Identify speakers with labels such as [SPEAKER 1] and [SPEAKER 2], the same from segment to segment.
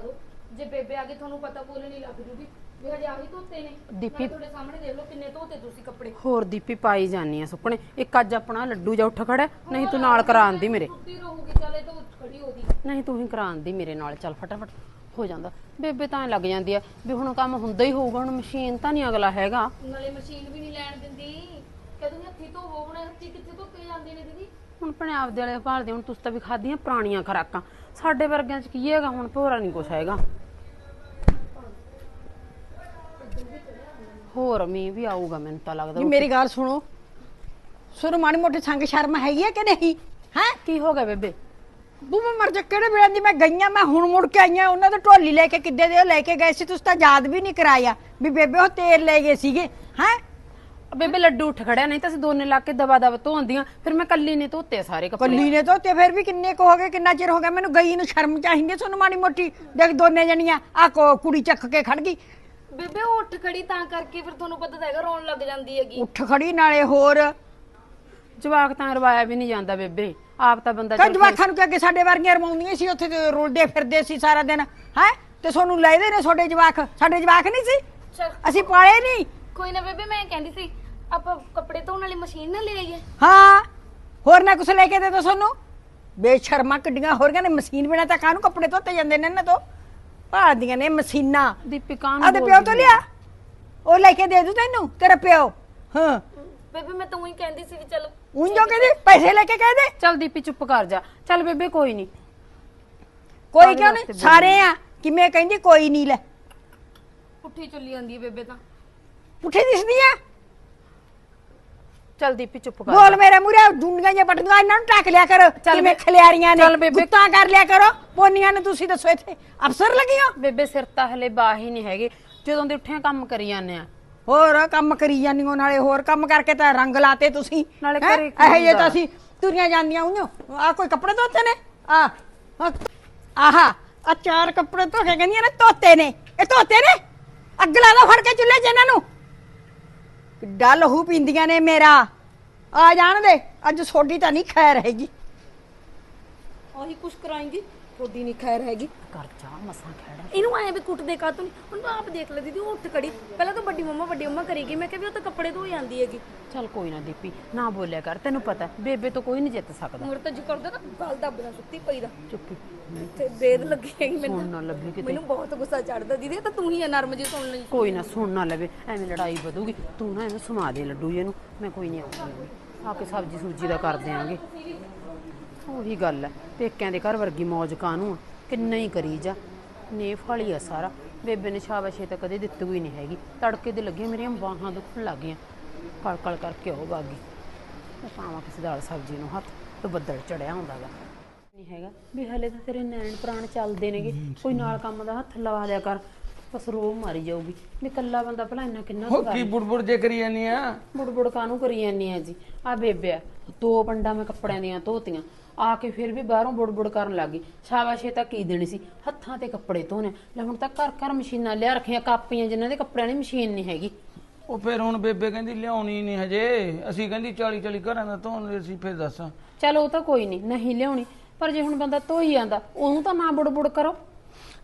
[SPEAKER 1] ਦਿਖਾ ਦਿਓ। ਜੇ ਬੇਬੇ ਆ ਗਈ ਤੁਹਾਨੂੰ ਪਤਾ ਬੋਲਣ ਨਹੀਂ ਲੱਗ ਜੂਗੀ ਵੀ ਹਜੇ ਆਹੀ ਧੋਤੇ ਨੇ।
[SPEAKER 2] ਦੀਪੀ-
[SPEAKER 1] ਨਾਲੇ ਤੁਹਾਡੇ ਸਾਹਮਣੇ ਦੇਖ ਲਓ ਕਿੰਨੇ ਧੋਤੇ ਤੁਸੀਂ ਕੱਪੜੇ।
[SPEAKER 2] ਹੋਰ ਦੀਪੀ ਪਾਈ ਜਾਨੀ ਆ ਸੁਪਨੇ ਇੱਕ ਅੱਜ ਆਪਣਾ ਲੱਡੂ ਜਾ ਉੱਠ ਖੜਾ ਨਹੀਂ ਤੂੰ ਨਾਲ ਕਰਾਉਂਦੀ ਮੇਰੇ।
[SPEAKER 1] ਟੁੱਟੀ ਰਹੂਗੀ ਚੱਲ ਇਹ ਤਾਂ ਖੜੀ ਹੋਗੀ
[SPEAKER 2] ਨਹੀਂ ਤੂੰ ਹੀ ਕਰਾਉਂਦੀ ਮੇਰੇ ਨਾਲ ਚੱਲ ਫਟਾਫਟ ਹੋ ਜਾਂਦਾ। ਬੇਬੇ ਤਾਂ ਐਂ ਲੱਗ ਜਾਂਦੀ ਆ ਵੀ ਹੁਣ ਕੰਮ ਹੁੰਦਾ ਹੀ ਹੋਊਗਾ ਹੁਣ ਮਸ਼ੀਨ ਤਾਂ ਨਹੀਂ ਅਗਲਾ ਹੈਗਾ।
[SPEAKER 1] ਨਾਲੇ ਮਸ਼ੀਨ ਵੀ ਨਹੀਂ ਲੈਣ ਦਿੰਦੀ। ਕਦੋਂ ਹੱਥੀ ਧੋਵੋ ਹੁਣ ਹੱਥੀ ਕਿੱਥੇ ਧੋਤੇ ਜਾਂਦੇ ਨੇ ਦੀਦੀ?
[SPEAKER 2] ਹੁਣ ਆਪਣੇ ਆਪ ਦੇ ਵਾਲੇ ਭਾਲਦੇ ਹੁਣ ਤੁਸੀਂ ਤਾਂ ਵੀ ਖਾਧੀਆਂ ਪੁਰਾਣੀਆਂ ਖਰਾਕਾਂ। ਸਾਡੇ ਵਰਗਿਆਂ 'ਚ ਕੀ ਹੈਗਾ ਹੁਣ ਭੋਰਾ ਨਹੀਂ ਕੁਛ ਹੈਗਾ। ਹੋਰ ਮੀਂਹ ਵੀ ਆਊਗਾ ਮੈਨੂੰ ਤਾਂ ਲੱਗਦਾ
[SPEAKER 3] ਜੀ ਮੇਰੀ ਗੱਲ ਸੁਣੋ। ਸੁਣੋ ਮਾੜੀ ਮੋਟੀ ਸੰਗ ਸ਼ਰਮ ਹੈਗੀ ਹੈ ਕਿ ਨਹੀਂ? ਹੈ?
[SPEAKER 2] ਕੀ ਹੋ ਗਿਆ ਬੇਬੇ?
[SPEAKER 3] ਬੂ ਮੈਂ ਮਰ ਜਾ ਕਿਹੜੇ ਵੇਲੇ ਦੀ ਮੈਂ ਗਈਆਂ ਮੈਂ ਹੁਣ ਮੁੜ ਕੇ ਆਈਆਂ ਉਹਨਾਂ ਦੇ ਢੋਲੀ ਲੈ ਕੇ ਕਿੱਦੇ ਦੇ ਲੈ ਕੇ ਗਏ ਸੀ ਤੁਸੀਂ ਤਾਂ ਯਾਦ ਵੀ ਨਹੀਂ ਕਰਾਇਆ ਵੀ ਬੇਬੇ ਉਹ ਤੇਲ ਲੈ ਗਏ ਸੀਗੇ ਹੈ?
[SPEAKER 2] ਬੇਬੇ ਲੱਡੂ ਉੱਠ ਖੜਿਆ ਨਹੀਂ ਤਾਂ ਅਸੀਂ ਦੋਨੇ ਲਾ ਕੇ ਦਵਾ ਦਵਾ ਧੋਂਦੀਆਂ ਫਿਰ ਮੈਂ ਕੱਲੀ ਨੇ ਧੋਤੇ ਸਾਰੇ ਕੱਪੜੇ।
[SPEAKER 3] ਕੱਲੀ ਨੇ ਧੋਤੇ ਫਿਰ ਵੀ ਕਿੰਨੇ ਕੁ ਹੋ ਗਏ ਕਿੰਨਾ ਚਿਰ ਹੋ ਗਿਆ? ਮੈਨੂੰ ਗਈ ਨੂੰ ਸ਼ਰਮ ਚਾਹੀਦੀ ਤੁਹਾਨੂੰ ਮਾੜੀ ਮੋਟੀ। ਦੇਖ ਦੋਨੇ ਜਣੀਆਂ ਆ ਕੁੜੀ ਚੱਕ ਕੇ ਖੜ ਗਈ।
[SPEAKER 1] ਬੇਬੇ ਉਹ ਉੱਠ ਖੜੀ ਤਾਂ ਕਰਕੇ ਫਿਰ ਤੁਹਾਨੂੰ ਪਤਾ ਤਾਂ ਹੈਗਾ ਰੋਣ ਲੱਗ ਜਾਂਦੀ ਹੈਗੀ।
[SPEAKER 3] ਉੱਠ ਖੜੀ ਨਾਲੇ ਹੋਰ।
[SPEAKER 2] ਜਵਾਕ ਤਾਂ ਰਵਾਇਆ ਵੀ ਨਹੀਂ ਜਾਂਦਾ ਬੇਬੇ। ਆਪ ਤਾਂ ਬੰਦਾ ਚੱਲ
[SPEAKER 3] ਜਵਾਖਾਂ ਨੂੰ ਕਿ ਅੱਗੇ ਸਾਡੇ ਵਰਗੀਆਂ ਰਮਾਉਂਦੀਆਂ ਸੀ ਉੱਥੇ ਤੇ ਰੁਲਦੇ ਫਿਰਦੇ ਸੀ ਸਾਰਾ ਦਿਨ। ਹੈ? ਤੇ ਤੁਹਾਨੂੰ ਲੈਦੇ ਨੇ ਤੁਹਾਡੇ ਜਵਾਕ? ਸਾਡੇ ਜਵਾਕ ਨਹੀਂ ਸੀ? ਅਸੀਂ ਪਾਲੇ ਨਹੀਂ।
[SPEAKER 1] ਕੋਈ ਨਾ ਬੇਬੇ ਮੈਂ ਕਹਿੰਦੀ ਸੀ ਆਪਾਂ ਕੱਪੜੇ ਧੋਣ ਵਾਲੀ ਮਸ਼ੀਨ ਨਾ ਲੈ ਆਈਏ।
[SPEAKER 3] ਹਾਂ ਹੋਰ ਨਾ ਕੁਛ ਲੈ ਕੇ ਦੇ ਦੋ ਤੁਹਾਨੂੰ ਬੇਸ਼ਰਮਾ ਕਿੱਡੀਆਂ ਹੋਰ ਨੇ ਮਸ਼ੀਨ ਬਿਨਾ ਤਾਂ ਕਾਹਨੂੰ ਕੱਪੜੇ ਧੋਤੇ ਜਾਂਦੇ ਨੇ ਇਹਨਾਂ ਤੋਂ? ਭਾਲਦੀਆਂ ਨੇ ਮਸ਼ੀਨਾਂ।
[SPEAKER 2] ਦੀਪੀ ਕਾਨ
[SPEAKER 3] ਆਦੇ ਪਿਓ ਤੋਂ ਲਿਆ? ਉਹ ਲੈ ਕੇ ਦੇ ਦੂ ਤੈਨੂੰ ਤੇਰਾ ਪਿਓ। ਹਾਂ।
[SPEAKER 1] ਬੇਬੇ ਮੈਂ ਤਾਂ ਉਹੀ ਕਹਿੰਦੀ ਸੀ ਵੀ ਚਲ
[SPEAKER 3] ਉਂਝ ਜੋ ਕਹਿੰਦੀ ਪੈਸੇ ਲੈ ਕੇ ਕਹਿ ਦੇ।
[SPEAKER 2] ਚੱਲ ਦੀਪੀ ਚੁੱਪ ਕਰ ਜਾ। ਚੱਲ ਬੇਬੇ ਕੋਈ ਨਹੀਂ
[SPEAKER 3] ਕੋਈ
[SPEAKER 2] ਕਾਹਦੇ
[SPEAKER 3] ਕਿਉਂ ਨਹੀਂ? ਸਾਰੇ ਆ। ਕਿਵੇਂ ਕਹਿੰਦੀ ਕੋਈ ਨਹੀਂ ਲੈ।
[SPEAKER 1] ਪੁੱਠੀ ਚੱਲੀ ਜਾਂਦੀ ਹੈ ਬੇਬੇ ਤਾਂ।
[SPEAKER 3] ਪੁੱਠੀ ਦਿਸਦੀ ਆ?
[SPEAKER 2] ਚੱਲ ਦੀਪੀ ਚੁੱਪ ਕਰ
[SPEAKER 3] ਬੋਲ ਮੇਰੇ ਮੂਰੇ ਦੁੰਡੀਆਂ ਜਾਂ ਪਟੀਆਂ ਇਹਨਾਂ ਨੂੰ ਟੱਕ ਲਿਆ ਕਰੋ।
[SPEAKER 2] ਚੱਲ
[SPEAKER 3] ਕਿਵੇਂ ਖਲਿਆਰੀਆਂ ਨੇ। ਗੁੱਤਾਂ ਕਰ ਲਿਆ ਕਰੋ। ਪੋਨੀਆਂ ਨੂੰ ਤੁਸੀਂ ਦੱਸੋ ਇੱਥੇ ਅਫਸਰ ਲੱਗੀਆਂ
[SPEAKER 2] ਬੇਬੇ ਸਿਰ ਤਾਂ ਹਲੇ ਬਾਹ ਹੀ ਨਹੀਂ ਹੈਗੇ। ਜਦੋਂ ਦੇ ਉੱਠਿਆ ਕੰਮ ਕਰੀ ਜਾਂਦੇ ਆ।
[SPEAKER 3] ਹੋਰ ਕੰਮ ਕਰੀ ਜਾਂਦੀਆਂ ਨਾਲੇ ਹੋਰ ਕੰਮ ਕਰਕੇ ਤਾਂ ਰੰਗ ਲਾਤੇ ਤੁਸੀਂ।
[SPEAKER 2] ਨਾਲੇ? ਘਰੇ
[SPEAKER 3] ਇਹੋ
[SPEAKER 2] ਹੁੰਦਾ?
[SPEAKER 3] ਤਾਂ ਅਸੀਂ ਤੁਰੀਆਂ ਜਾਂਦੀਆਂ ਉਈਓ ਆ ਕੋਈ ਕੱਪੜੇ ਧੋਤੇ ਨੇ? ਆ ਆਹਾ ਆ ਚਾਰ ਕੱਪੜੇ ਧੋ ਕੇ ਕਹਿੰਦੀਆਂ ਨੇ ਧੋਤੇ ਨੇ। ਇਹ ਧੋਤੇ ਨੇ? ਅੱਗ ਲਾ ਦੋ ਫੜ ਕੇ ਚੁੱਲ੍ਹੇ 'ਚ ਇਹਨਾਂ ਨੂੰ। ਕਿੱਡਾ ਲਹੂ ਪੀਂਦੀਆਂ ਨੇ ਮੇਰਾ। ਆ ਜਾਣ ਦੇ, ਅੱਜ ਸੋਡੀ ਤਾਂ ਨਹੀਂ ਖੈਰ ਹੈਗੀ।
[SPEAKER 1] ਉਹੀ ਕੁਛ ਕਰਾਏਂਗੀ। ਥੋੜੀ ਨਹੀਂ ਖੈਰ ਹੈਗੀ।
[SPEAKER 2] ਕਰ ਜਾ ਮਸਾਂ ਖੜਾ
[SPEAKER 1] ਇਹਨੂੰ ਐ ਵੀ ਕੁੱਟਦੇ ਕਾ ਤੂੰ ਹੁਣ ਤੂੰ ਆਪ ਦੇਖ ਲੈ ਦੀਦੀ ਉਹ ਉੱਠ ਖੜੀ। ਪਹਿਲਾਂ ਤਾਂ ਵੱਡੀ ਮੰਮਾ ਵੱਡੀ ਮੰਮਾ ਕਰੇਗੀ ਮੈਂ ਕਿਹਾ ਵੀ ਉਹ ਤਾਂ ਕੱਪੜੇ ਧੋ ਜਾਂਦੀ ਹੈਗੀ।
[SPEAKER 2] ਚੱਲ ਕੋਈ ਨਾ ਦੀਪੀ ਨਾ ਬੋਲਿਆ ਕਰ ਤੈਨੂੰ ਪਤਾ ਬੇਬੇ ਤੋਂ ਕੋਈ ਨਹੀਂ ਜਿੱਤ ਸਕਦਾ।
[SPEAKER 1] ਮੁਰ ਤਾਂ ਜੀ ਕਰਦਾ ਨਾ ਗੱਲ ਦੱਬਣਾ ਸੁੱਤੀ ਪਈ ਦਾ।
[SPEAKER 2] ਚੁੱਪੀ
[SPEAKER 1] ਤੇ ਬੇਦ ਲੱਗੀ ਹੈਗੀ ਮੈਨੂੰ।
[SPEAKER 2] ਸੁਣ ਨਾ ਲੱਗੇ ਕਿਤੇ।
[SPEAKER 1] ਮੈਨੂੰ ਬਹੁਤ ਗੁੱਸਾ ਚੜਦਾ ਦੀਦੀ ਇਹ ਤਾਂ ਤੂੰ ਹੀ ਆ ਨਰਮ ਜੀ ਸੁਣ ਲਈ।
[SPEAKER 2] ਕੋਈ ਨਾ ਸੁਣ ਨਾ ਲਵੇ ਐਵੇਂ ਲੜਾਈ ਵਧੂਗੀ। ਤੂੰ ਨਾ ਐਵੇਂ ਸੁਮਾ ਦੇ ਲੱਡੂ ਜੇ ਨੂੰ ਮੈਂ ਕੋਈ ਨਹੀਂ ਆਉਂਦੀ। ਆ ਕੇ ਸਬਜੀ ਸੂਜੀ ਦਾ ਕਰ ਦਿਆਂਗੇ। ਉਹੀ ਗੱਲ ਹੈ। ਪੇਕਿਆਂ ਦੇ ਘਰ ਵਰਗੀ ਮੌਜ ਕਾਨੂੰ ਆ? ਕਿੰਨਾ ਹੀ ਕਰੀ ਜਾ। ਨੇਫ ਵਾਲੀ ਆ ਸਾਰਾ। ਬੇਬੇ ਨੇ ਸ਼ਾਬਾਸ਼ੇ ਤਾਂ ਕਦੇ ਦਿੱਤੀ ਹੋਈ ਨਹੀਂ ਹੈਗੀ। ਤੜਕੇ ਦੇ ਲੱਗੇ ਮੇਰੀਆਂ ਬਾਹਾਂ ਦੁਖਣ ਲੱਗ ਗਈਆਂ। ਕਲ ਕਲ ਕਰਕੇ ਉਹ ਬਾਗੀ। ਮੈਂ ਪਾਵਾਂ ਕਿਸੇ ਦਾਲ ਸਬਜ਼ੀ ਨੂੰ ਹੱਥ ਤੇ ਬੱਦਲ ਚੜਿਆ ਹੁੰਦਾਗਾ ਨਹੀਂ ਹੈਗਾ। ਵੀ ਹਲੇ ਤਾਂ ਤੇਰੇ ਨੈਣ ਪ੍ਰਾਣ ਚੱਲਦੇ ਨੇਗੇ। ਕੋਈ ਨਾਲ ਕੰਮ ਦਾ ਹੱਥ ਲਵਾ ਦਿਆ ਕਰ। ਬਸ ਰੋਹ ਮਾਰੀ ਜਾਊਗੀ। ਵੀ ਕੱਲਾ ਬੰਦਾ ਭਲਾ ਇੰਨਾ ਕਿੰਨਾ
[SPEAKER 4] ਹੋ ਕੀ ਬੁੜਬੁੜ ਜੇ ਕਰੀ ਜਾਨੀ ਆ?
[SPEAKER 2] ਬੁੜਬੁੜ ਕਾਨੂੰ ਕਰੀ ਜਾਂਦੀ ਆ ਜੀ? ਆ ਬੇਬੇ ਆ। ਦੋ ਪੰਡਾ ਮੈਂ ਕੱਪੜਿਆਂ ਦੀਆਂ ਧੋਤੀਆਂ। ਆ ਕੇ ਫਿਰ ਵੀ ਬਾਹਰੋਂ ਬੁੜਬੁੜ ਕਰਨ ਲੱਗੀ ਸ਼ਾਬਾਸ਼ੇ ਤਾਂ ਕੀ ਦੇਣੀ ਸੀ? ਹੱਥਾਂ ਤੇ ਕੱਪੜੇ ਧੋਣੇ। ਲੈ ਹੁਣ ਤਾਂ ਘਰ ਘਰ ਮਸ਼ੀਨਾਂ ਲਿਆ ਰੱਖੀਆਂ ਕਾਪੀਆਂ ਜਿਨ੍ਹਾਂ ਦੇ ਕੱਪੜਿਆਂ ਦੀ ਮਸ਼ੀਨ ਨਹੀਂ ਹੈਗੀ।
[SPEAKER 4] ਉਹ ਫਿਰ ਹੁਣ ਬੇਬੇ ਕਹਿੰਦੀ ਲਿਆਉਣੀ ਨਹੀਂ ਹਜੇ। ਅਸੀਂ ਕਹਿੰਦੀ 40 40 ਘਰਾਂ ਦਾ ਧੋਣ ਲਈ ਅਸੀਂ ਫਿਰ ਦੱਸ।
[SPEAKER 2] ਚਲ ਉਹ ਤਾਂ ਕੋਈ ਨਹੀਂ ਨਹੀਂ ਲਿਆਉਣੀ। ਪਰ ਜੇ ਹੁਣ ਬੰਦਾ ਧੋ ਹੀ ਜਾਂਦਾ ਉਹਨੂੰ ਤਾਂ ਨਾ ਬੁੜਬੁੜ ਕਰੋ।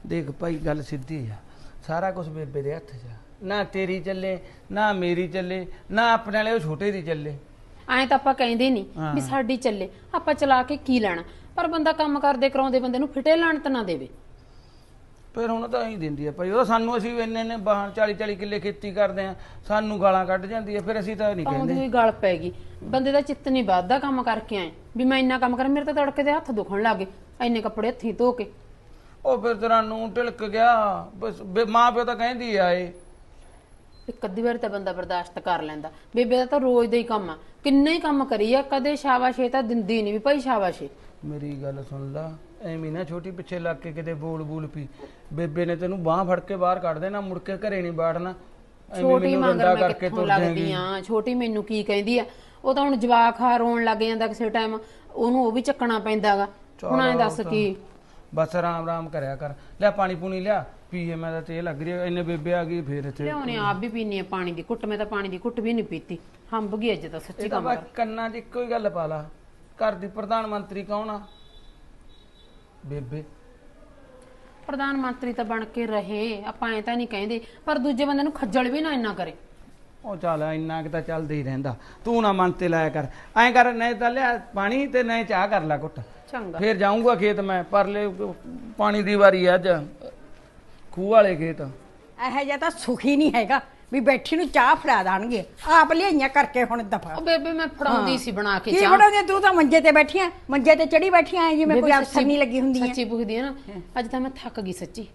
[SPEAKER 4] ਦੇਖ ਭਾਈ ਗੱਲ ਸਿੱਧੀ ਆ। ਸਾਰਾ ਕੁਝ ਬੇਬੇ ਦੇ ਹੱਥ 'ਚ ਆ। ਨਾ ਤੇਰੀ ਚੱਲੇ ਨਾ ਮੇਰੀ ਚੱਲੇ ਨਾ ਆਪਣੇ ਵਾਲੇ ਉਹ ਛੋਟੇ ਦੀ ਚੱਲੇ।
[SPEAKER 2] ਐਂ ਤਾਂ ਆਪਾਂ ਕਹਿੰਦੇ ਨਹੀਂ ਵੀ ਸਾਡੀ ਚੱਲੇ ਆਪਾਂ ਚਲਾ ਕੇ ਕੀ ਲੈਣਾ? ਪਰ ਬੰਦਾ ਕੰਮ ਕਰਦੇ ਕਰਾਉਂਦੇ ਬੰਦੇ ਨੂੰ ਫਿਟੇ ਲਾਣਤ ਨਾ ਦੇਵੇ।
[SPEAKER 4] ਫਿਰ ਹੁਣ ਤਾਂ ਐਂ ਦਿੰਦੀ ਆ ਭਾਈ ਉਹ ਸਾਨੂੰ ਅਸੀਂ ਇੰਨੇ ਨੇ ਬਾਹਰ 40 40 ਕਿੱਲੇ ਖੇਤੀ ਕਰਦੇ ਆ ਸਾਨੂੰ ਗਾਲਾਂ ਕੱਢ ਜਾਂਦੀ ਆ ਫਿਰ ਅਸੀਂ ਤਾਂ ਨਹੀਂ
[SPEAKER 2] ਆਉਂਦੀ
[SPEAKER 4] ਕਹਿੰਦੇ।
[SPEAKER 2] ਹੋਈ ਗੱਲ ਪੈ ਗਈ। ਬੰਦੇ ਦਾ ਚਿੱਤ ਨਹੀਂ ਵੱਧਦਾ ਕੰਮ ਕਰਕੇ ਆਏ ਵੀ ਮੈਂ ਇੰਨਾ ਕੰਮ ਕਰਾਂ ਮੇਰੇ ਤਾਂ ਤੜਕੇ ਦੇ ਹੱਥ ਦੁਖਣ ਲੱਗੇ ਇੰਨੇ ਕੱਪੜੇ ਹੱਥੀਂ ਧੋ ਕੇ।
[SPEAKER 4] ਉਹ ਫਿਰ ਤੇਰਾ ਨੂੰ ਢਿਲਕ ਗਿਆ ਬਸ ਮਾਂ ਪਿਓ ਤਾਂ ਕਹਿੰਦੀ ਆ ਇਹ।
[SPEAKER 2] ਇੱਕ ਅੱਧੀ ਵਾਰ ਤਾਂ ਬੰਦਾ ਬਰਦਾਸ਼ਤ ਕਰ ਲੈਂਦਾ। ਬੇਬੇ ਦਾ ਤਾਂ ਰੋਜ਼ ਦਾ ਹੀ ਕੰਮ ਆ। ਕਿੰਨੇ ਹੀ ਕੰਮ ਕਰੀ ਆ ਕਦੇ ਸ਼ਾਬਾਸ਼ੇ ਤਾਂ ਦਿੰਦੀ ਨਹੀਂ ਵੀ ਭਾਈ ਸ਼ਾਬਾਸ਼ੇ
[SPEAKER 4] ਮੇਰੀ ਗੱਲ ਸੁਣ ਲਾ ਐਵੇਂ ਨਾ ਛੋਟੀ ਪਿੱਛੇ ਲੱਗ ਕੇ ਕਿਤੇ ਬੋਲ ਬੋਲ ਪੀ। ਬੇਬੇ ਨੇ ਤੈਨੂੰ ਬਾਹ ਫੜ ਕੇ ਬਾਹਰ ਕੱਢ ਦੇਣਾ ਮੁੜ ਕੇ ਘਰੇ ਨਹੀਂ ਬਾੜਨਾ।
[SPEAKER 2] ਛੋਟੀ ਮੰਗਰ ਮੈਂ
[SPEAKER 4] ਕਰਕੇ
[SPEAKER 2] ਕਿੱਥੋਂ
[SPEAKER 4] ਤੁਰ
[SPEAKER 2] ਲੱਗਦੀ ਆ? ਛੋਟੀ ਮੈਨੂੰ ਕੀ ਕਹਿੰਦੀ ਆ? ਉਹ ਤਾਂ ਹੁਣ ਜਵਾਕ ਆ ਰੋਣ ਲੱਗ ਜਾਂਦਾ ਕਿਸੇ ਟਾਈਮ ਉਹਨੂੰ ਉਹ ਵੀ ਚੱਕਣਾ ਪੈਂਦਾਗਾ। ਹੁਣ ਐਂ ਦੱਸ ਕੀ?
[SPEAKER 4] ਬਸ ਆਰਾਮ ਆਰਾਮ ਕਰਿਆ ਕਰ। ਲੈ ਪਾਣੀ ਪੂਣੀ ਲਿਆ। ਪੀਏ ਮੈਂ ਤਾਂ ਤੇ ਲੱਗ ਰਹੀ ਐ ਇੰਨੇ ਬੇਬੇ ਆ ਗਈ ਫੇਰ ਇੱਥੇ
[SPEAKER 2] ਲਿਆਉਣੇ ਆਪ ਵੀ ਪੀਨੀ ਆ ਪਾਣੀ ਦੀ ਘੁੱਟ ਮੈਂ ਤਾਂ ਪਾਣੀ ਦੀ ਘੁੱਟ ਵੀ ਨਹੀਂ ਪੀਤੀ। ਹੰਬ ਗਈ ਅੱਜ ਤਾਂ ਸੱਚੀ
[SPEAKER 4] ਇਹ ਤਾਂ
[SPEAKER 2] ਕੰਮ
[SPEAKER 4] ਬਸ ਕੰਨਾਂ 'ਚ ਇੱਕੋ ਹੀ ਗੱਲ ਪਾ ਲਾ। ਘਰ ਦੀ ਪ੍ਰਧਾਨ ਮੰਤਰੀ ਕੌਣ ਆ? ਬੇਬੇ।
[SPEAKER 2] ਪ੍ਰਧਾਨ ਮੰਤਰੀ ਤਾਂ ਬਣ ਕੇ ਰਹੇ ਆਪਾਂ ਐ ਤਾਂ ਨਹੀਂ ਕਹਿੰਦੇ ਪਰ ਦੂਜੇ ਬੰਦੇ ਨੂੰ ਖੱਜਲ ਵੀ ਨਾ ਇੰਨਾ ਕਰੇ।
[SPEAKER 4] ਉਹ ਚੱਲ ਇੰਨਾ ਕਿ ਤਾਂ ਚੱਲਦਾ ਹੀ ਰਹਿੰਦਾ। ਤੂੰ ਨਾ ਮਨ ਤੇ ਲਾਇਆ ਕਰ। ਐਂ ਕਰ ਨਹੀਂ ਤਾਂ ਲਿਆ ਪਾਣੀ ਤੇ ਨਹੀਂ ਚਾਹ ਕਰ ਲੈ ਘੁੱਟ।
[SPEAKER 2] ਚੰਗਾ।
[SPEAKER 4] ਫੇਰ ਜਾਊਂਗਾ ਖੇਤ ਮੈਂ ਪਰਲੇ ਪਾਣੀ ਦੀ ਵਾਰੀ ਆ ਅੱਜ। ਖੂਹ ਵਾਲੇ ਖੇਤ।
[SPEAKER 3] ਇਹੋ ਜਿਹਾ ਤਾਂ ਸੁਖੀ ਨਹੀਂ ਹੈਗਾ ਵੀ ਬੈਠੀ ਨੂੰ ਚਾਹ ਫੜਾ ਦੇਣਗੇ। ਆਪ ਲਿਆਈਆਂ ਕਰਕੇ ਹੁਣ ਦਫਾ।
[SPEAKER 2] ਉਹ ਬੇਬੇ ਮੈਂ ਫੜਾਉਂਦੀ ਸੀ ਬਣਾ ਕੇ
[SPEAKER 3] ਕੀ
[SPEAKER 2] ਚਾਹ।
[SPEAKER 3] ਬਣਾਉਂਦੇ ਤੂੰ ਤਾਂ ਮੰਜੇ ਤੇ ਬੈਠੀ ਆ। ਮੰਜੇ ਤੇ ਚੜੀ ਬੈਠੀ ਆ ਜਿਵੇਂ ਕੋਈ ਅਫਸਰ ਨਹੀਂ ਲੱਗੀ ਹੁੰਦੀ ਹੈ
[SPEAKER 2] ਸੱਚੀ ਪੁੱਛਦੀ ਆ ਨਾ ਅੱਜ ਤਾਂ ਮੈਂ ਥੱਕ ਗਈ ਸੱਚੀ।